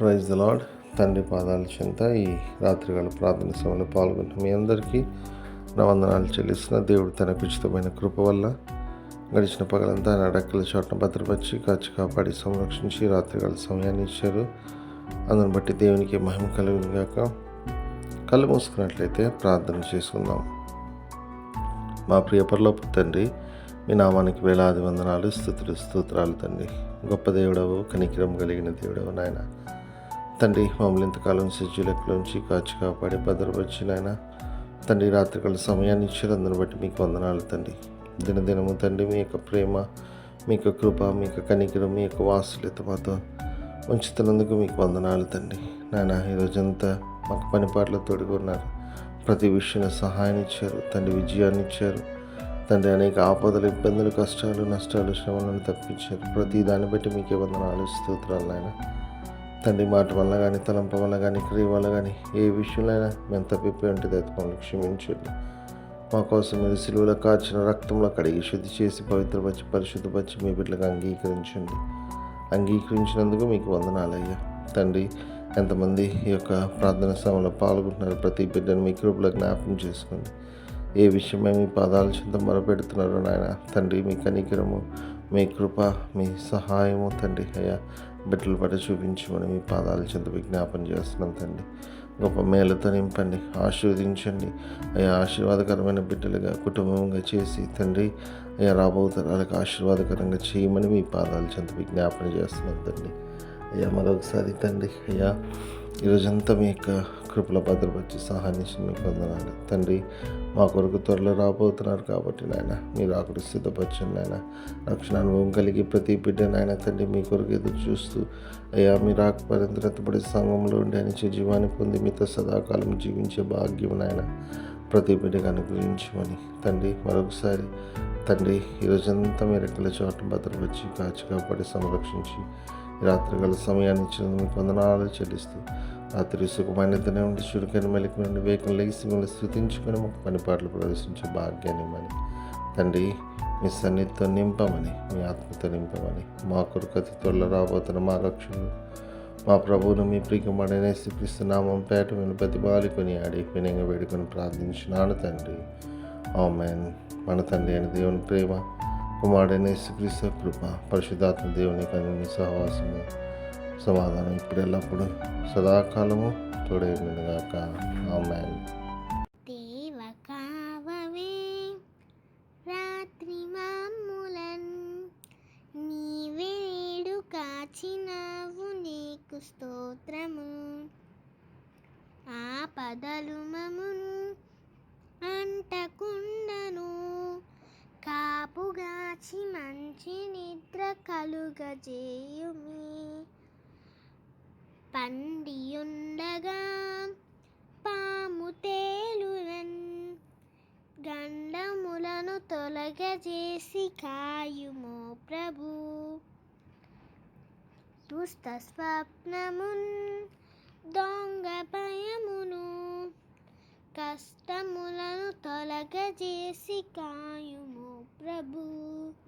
Praise the lord తండ్రి పాదాల చెంత ఈ రాత్రికాల ప్రార్థన సమయంలో పాల్గొన్న మీ అందరికీ నా వందనాలు చెల్లిస్తున్న. దేవుడు తన ఉచితమైన కృప వల్ల గడిచిన పగలంతా నా రెక్కల చోట్న భద్రపరిచి కాచి కాపాడి సంరక్షించి రాత్రికాల సమయాన్ని ఇచ్చారు. అందుని బట్టి దేవునికి మహిమ కలుగును గాక. కళ్ళు మూసుకున్నట్లయితే ప్రార్థన చేసుకుందాం. మా ప్రియ పరలోపు తండ్రి మీ నామానికి వేలాది వందనాలు స్థుతులు స్తోత్రాలు తండ్రి. గొప్ప దేవుడవు కనికిరం కలిగిన దేవుడవు నాయన. తండ్రి మమ్మల్ని ఇంతకాలం సజ్జులెక్కలోంచి కాచి కాపాడి భద్రపరిచిన ఆయన. తండ్రి రాత్రికాల సమయాన్ని ఇచ్చారు అందుని బట్టి మీకు వందనాలు తండ్రి. దినదినము తండ్రి మీ యొక్క ప్రేమ మీ యొక్క కృప మీ యొక్క కనికరం మీ యొక్క వాసులత మాతో ఉంచుతున్నందుకు మీకు వందనాలు తండ్రి. నాయన ఈరోజంతా మాకు పనిపాట్ల తోడుగా ఉన్నారు. ప్రతి విషయంలో సహాయాన్ని ఇచ్చారు. తండ్రి విజయాన్ని ఇచ్చారు. తండ్రి అనేక ఆపదలు ఇబ్బందులు కష్టాలు నష్టాలు శ్రమలను తప్పించారు. ప్రతి దాన్ని బట్టి మీకే వందనాలు స్తోత్రాలు నాయన. తండ్రి మాట వల్ల కానీ తలంప వల్ల కానీ క్రియ వల్ల కానీ ఏ విషయంలో అయినా మేము తప్పిపోయి ఉంటుంది అది మమ్మల్ని క్షమించండి. మా కోసం మీరు సిలువలో కాచిన రక్తంలో కడిగి శుద్ధి చేసి పవిత్రపరిచి పరిశుద్ధపరిచి మీ బిడ్డలకు అంగీకరించండి. అంగీకరించినందుకు మీకు వందనాలయ్యా తండ్రి ఎంతమంది ఈ యొక్క ప్రార్థన సమయంలో పాల్గొంటున్నారు ప్రతి బిడ్డను మీ కృపలో జ్ఞాపకం చేసుకోండి ఏ విషయమై మీ పాదాల చింత మొరపెడుతున్నారో నాయన తండ్రి మీ కనికరము మీ కృప మీ సహాయము తండ్రి అయ్యా. బిడ్డల పట్ల చూపించమని మీ పాదాల చెంత విజ్ఞాపన చేస్తున్నాం తండ్రి. గొప్ప మేలతో నింపండి ఆశీర్వదించండి. అయ్యా ఆశీర్వాదకరమైన బిడ్డలుగా కుటుంబంగా చేసి తండ్రి అయ్యా రాబో తరాలకు ఆశీర్వాదకరంగా చేయమని మీ పాదాల చెంత విజ్ఞాపన చేస్తున్నాం తండ్రి. అయ్యా మరొకసారి తండ్రి అయ్యా ఈరోజంతా మీ యొక్క కృపల భద్రపరిచి సహాయించి మీకు వందనాలు తండ్రి మా కొరకు త్వరలో రాబోతున్నారు కాబట్టి నాయన మీరు అక్కడ సిద్ధపరచండి నాయన. రక్షణ అనుభవం కలిగి ప్రతి బిడ్డ నాయన తండ్రి మీ కొరకు ఎదురు చూస్తూ అయ్యా మీరు ఆకుపరింతబడి సంఘంలో ఉండి అనిచే జీవాన్ని పొంది మీతో సదాకాలం జీవించే భాగ్యం నాయన. ప్రతి బిడ్డకు అనుగ్రహించమని తండ్రి మరొకసారి తండ్రి ఈరోజంతా మీరు ఎక్కడ చోట భద్రపరిచి కాచి కాపాడి సంరక్షించి ఈ రాత్రికాల సమయాన్ని ఇచ్చినందుకు మీకు వందనాలు చెల్లిస్తూ రాత్రి సుఖమైనతనే ఉండి చురుకైన మెలికి నుండి వేగం లెగిసి మిమ్మల్ని స్థుతించుకొని మాకు పని పాటలు ప్రదర్శించే భాగ్యాన్ని ఇవ్వమని తండ్రి మీ సన్నిధితో నింపమని మీ ఆత్మతో నింపమని మా కొరకు అతి త్వరలో రాబోతున్న మా రక్షకుడు మా ప్రభువును మీ ప్రియమడనే శ్రీకృష్ణ పేట మేము బతిమాలుకొని ఆడి వినయంగా వేడుకొని ప్రార్థించినాను తండ్రి. ఆమెన్. మన తండ్రి అయిన దేవుని ప్రేమ కుమారుడైన యేసుక్రీస్తు కృప పరిశుద్ధాత్మ దేవుని కనుని సహవాసము సమాధానం ఇప్పుడు ఎల్లప్పుడూ సదాకాలము తోడేగాక ఆమెన్. దేవ రాత్రి మాములన్ కాచినావు నీకు స్తోత్రము. ఆపదలు మమును కలుగజేయుమి పండియుండగా పాము తేలురన్ గండములను తొలగజేసి కాయుమో ప్రభు. దుష్ట స్వప్నమున్ దొంగ భయమును కష్టములను తొలగజేసి కాయుమో ప్రభు.